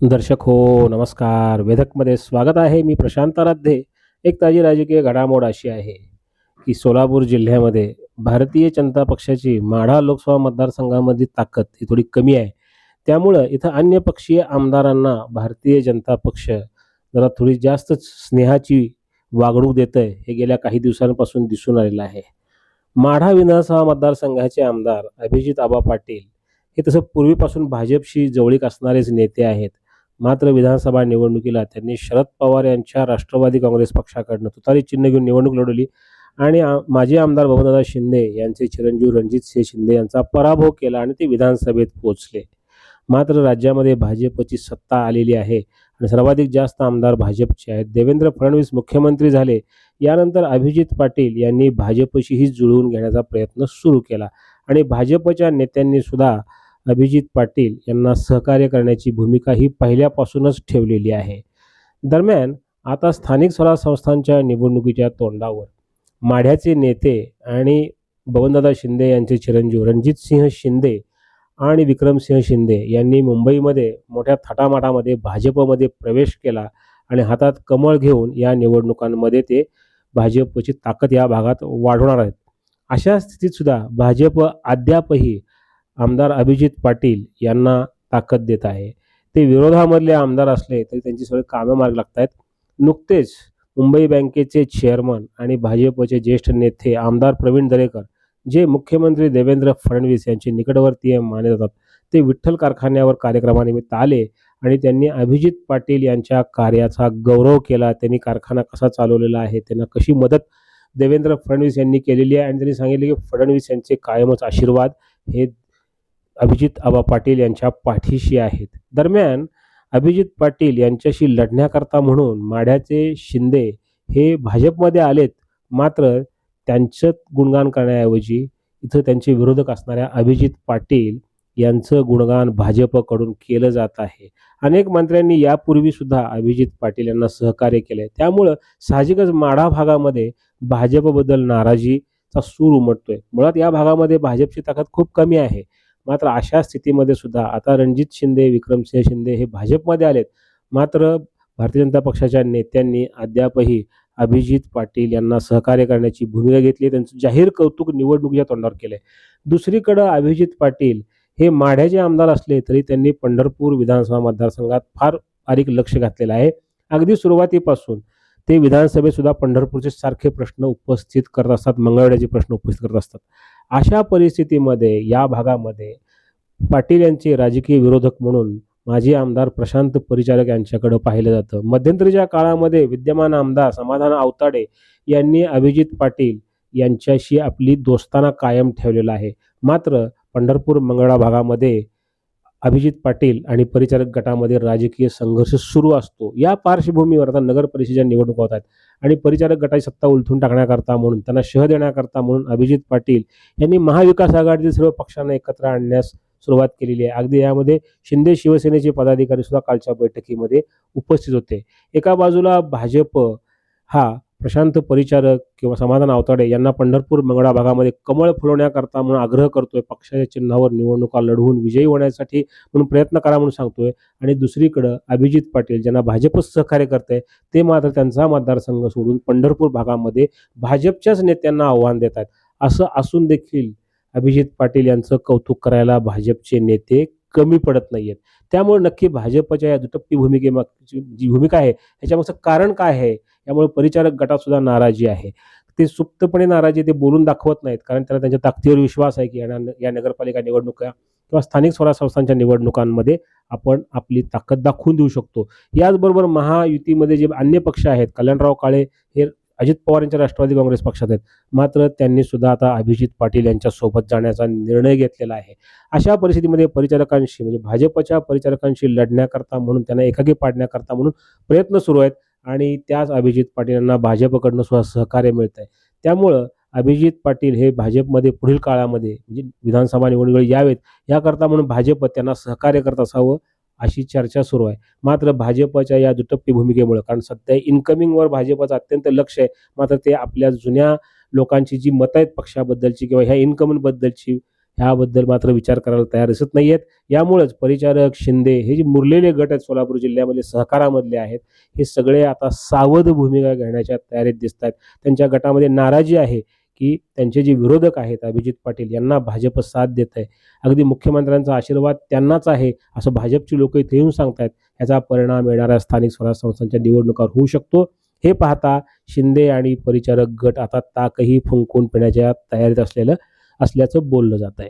दर्शक हो नमस्कार. वेधकमध्ये स्वागत आहे. मी प्रशांत राध्ये एक ताजी राजकीय घडामोड अशी आहे की सोलापूर जिल्ह्यामध्ये भारतीय जनता पक्षाची माढा लोकसभा मतदारसंघामधली ताकद ही थोडी कमी आहे. त्यामुळं इथं अन्य पक्षीय आमदारांना भारतीय जनता पक्ष जरा थोडी जास्तच स्नेहाची वागणूक देत आहे हे गेल्या काही दिवसांपासून दिसून आलेलं आहे. माढा विधानसभा मतदारसंघाचे आमदार अभिजित आबा पाटील हे तसं पूर्वीपासून भाजपशी जवळीक असणारेच नेते आहेत. मात्र विधानसभा निवडणुकीला त्यांनी शरद पवार यांच्या राष्ट्रवादी काँग्रेस पक्षाकडनं तुतारी चिन्ह घेऊन निवडणूक लढवली. आणि माजी आमदार बबनदादा शिंदे यांचे चिरंजीव रणजित सिंह शिंदे यांचा पराभव केला आणि ते विधानसभेत पोहोचले. मात्र राज्यामध्ये भाजपची सत्ता आलेली आहे आणि सर्वाधिक जास्त आमदार भाजपचे आहेत. देवेंद्र फडणवीस मुख्यमंत्री झाले. यानंतर अभिजित पाटील यांनी भाजपशीही जुळवून घेण्याचा प्रयत्न सुरू केला. आणि भाजपच्या नेत्यांनी सुद्धा अभिजित पाटील यांना सहकार्य करण्याची भूमिका ही पहिल्यापासूनच ठेवलेली आहे. दरम्यान आता स्थानिक स्वराज संस्थांच्या निवडणुकीच्या तोंडावर माढ्याचे नेते आणि बबनदादा शिंदे यांचे चिरंजीव रणजित सिंह शिंदे आणि विक्रमसिंह शिंदे यांनी मुंबईमध्ये मोठ्या थाटामाटामध्ये भाजपमध्ये प्रवेश केला आणि हातात कमळ घेऊन या निवडणुकांमध्ये ते भाजपची ताकद या भागात वाढवणार आहेत. अशा स्थितीत सुद्धा भाजप अद्यापही आमदार अभिजित पाटील यांना ताकद देत आहे. ते विरोधामधले आमदार असले तरी त्यांची सगळे कामं मार्ग लागत आहेत नुकतेच मुंबई बँकेचे चेअरमन आणि भाजपचे ज्येष्ठ नेते आमदार प्रवीण दरेकर जे मुख्यमंत्री देवेंद्र फडणवीस यांचे निकटवर्तीय मानले जातात ते विठ्ठल कारखान्यावर कार्यक्रमानिमित्त आले आणि त्यांनी अभिजित पाटील यांच्या कार्याचा गौरव केला. त्यांनी कारखाना कसा चालवलेला आहे त्यांना कशी मदत देवेंद्र फडणवीस यांनी केलेली आहे आणि त्यांनी सांगितले की फडणवीस यांचे कायमच आशीर्वाद हे अभिजित आबा पाटील यांच्या पाठीशी आहेत. दरम्यान अभिजित पाटील यांच्याशी लढण्याकरता म्हणून माढ्याचे शिंदे हे भाजपमध्ये आलेत. मात्र त्यांचं गुणगान करण्याऐवजी इथं त्यांचे विरोधक असणाऱ्या अभिजित पाटील यांचं गुणगान भाजपकडून केलं जात आहे. अनेक मंत्र्यांनी यापूर्वी सुद्धा अभिजित पाटील यांना सहकार्य केलंय. त्यामुळं साहजिकच माढा भागामध्ये भाजपबद्दल नाराजीचा सूर उमटतोय. मुळात या भागामध्ये भाजपची ताकद खूप कमी आहे. मात्र अशा स्थितीमध्ये सुद्धा आता रणजित शिंदे विक्रमसिंह शिंदे हे भाजपमध्ये आलेत. मात्र भारतीय जनता पक्षाच्या नेत्यांनी अद्यापही अभिजित पाटील यांना सहकार्य करण्याची भूमिका घेतली त्यांचं जाहीर कौतुक निवडणुकीच्या तोंडावर केलंय. दुसरीकडं अभिजित पाटील हे माढ्याचे आमदार असले तरी त्यांनी पंढरपूर विधानसभा मतदारसंघात फार बारीक लक्ष घातलेलं आहे. अगदी सुरुवातीपासून ते विधानसभेत सुद्धा पंढरपूरचे सारखे प्रश्न उपस्थित करत असतात मंगळवेढ्याचे प्रश्न उपस्थित करत असतात. अशा परिस्थितीमध्ये या भागामध्ये पाटील यांचे राजकीय विरोधक म्हणून माजी आमदार प्रशांत परिचारक यांच्याकडे पाहिलं जातं. मध्यंतरीच्या काळामध्ये विद्यमान आमदार समाधान आवताडे यांनी अभिजित पाटील यांच्याशी आपली दोस्ताना कायम ठेवलेला आहे. मात्र पंढरपूर मंगळा भागामध्ये अभिजित पाटील आणि परिचारक गटामध्ये राजकीय संघर्ष सुरू असतो. या पार्श्वभूमीवर आता नगर परिषदेच्या निवडणुका होत आहेत. आणि परिचारक गटाची सत्ता उलथून टाकण्याकरता म्हणून त्यांना शह देण्याकरता म्हणून अभिजित पाटील यांनी महाविकास आघाडीतील सर्व पक्षांना एकत्र आणण्यास सुरुवात केलेली आहे. अगदी यामध्ये शिंदे शिवसेनेचे पदाधिकारी सुद्धा कालच्या बैठकीमध्ये उपस्थित होते. एका बाजूला भाजप हा प्रशांत परिचारक किंवा समाधान आवताडे यांना पंढरपूर मंगळा भागामध्ये कमळ फुलवण्याकरता म्हणून आग्रह करतोय. पक्षाच्या चिन्हावर निवडणुका लढवून विजयी होण्यासाठी म्हणून प्रयत्न करा म्हणून सांगतोय. आणि दुसरीकडं अभिजित पाटील ज्यांना भाजपच सहकार्य करते ते मात्र त्यांचा मतदारसंघ सोडून पंढरपूर भागामध्ये भाजपच्याच नेत्यांना आव्हान देत आहेत असं असून देखील अभिजित पाटील यांचं कौतुक करायला भाजपचे नेते कमी पडत नाही आहेत त्यामुळे नक्की भाजपच्या या दुटप्पी भूमिकेमागची जी भूमिका आहे ह्याच्यामागचं कारण काय आहे? यामुळे परिचारक गटात सुद्धा नाराजी आहे. ते सुप्तपणे नाराजी ते बोलून दाखवत नाहीत कारण त्यांना त्यांच्या ताकदीवर विश्वास आहे की या या नगरपालिका निवडणुका किंवा स्थानिक स्वराज संस्थांच्या निवडणुकांमध्ये आपण आपली ताकद दाखवून देऊ शकतो. याचबरोबर महायुतीमध्ये जे अन्य पक्ष आहेत कल्याणराव काळे हे अजित पवार यांच्या राष्ट्रवादी काँग्रेस पक्षात आहेत. मात्र त्यांनी सुद्धा आता अभिजित पाटील यांच्या सोबत जाण्याचा निर्णय घेतलेला आहे. अशा परिस्थितीमध्ये परिचारकांशी म्हणजे भाजपच्या परिचारकांशी लढण्याकरता म्हणून त्यांना एकाकी पाडण्याकरता म्हणून प्रयत्न सुरू आहेत आणि त्याच अभिजित पाटील यांना भाजपकडनं सुद्धा सहकार्य मिळत आहे त्यामुळं अभिजित पाटील हे भाजपमध्ये पुढील काळामध्ये म्हणजे विधानसभा निवडणुका यावेत याकरता म्हणून भाजप त्यांना सहकार्य करत असावं अशी चर्चा सुरू आहे. मात्र भाजपच्या या दुटप्पी भूमिकेमुळे कारण सध्या इन्कमिंगवर भाजपचं अत्यंत लक्ष आहे. मात्र ते आपल्या जुन्या लोकांची जी मतं आहेत पक्षाबद्दलची किंवा ह्या इन्कमबद्दलची ह्याबद्दल मात्र विचार करायला तयार दिसत नाही आहेत यामुळेच परिचारक शिंदे हे जे मुरलेले गट आहेत सोलापूर जिल्ह्यामध्ये सहकारामधले आहेत हे सगळे आता सावध भूमिका घेण्याच्या तयारीत दिसत आहेत. त्यांच्या गटामध्ये नाराजी आहे. की त्यांचे जे विरोधक आहेत अभिजित पाटील यांना भाजप साथ देत आहे अगदी मुख्यमंत्र्यांचा आशीर्वाद त्यांनाच आहे असं भाजपची लोक इथे येऊन सांगतायत. याचा परिणाम येणाऱ्या स्थानिक स्वराज्य संस्थांच्या निवडणुकावर होऊ शकतो. हे पाहता शिंदे आणि परिचारक गट आता ताकही फुंकून पिण्याच्या तयारीत असलेलं असल्याचं बोललं जात आहे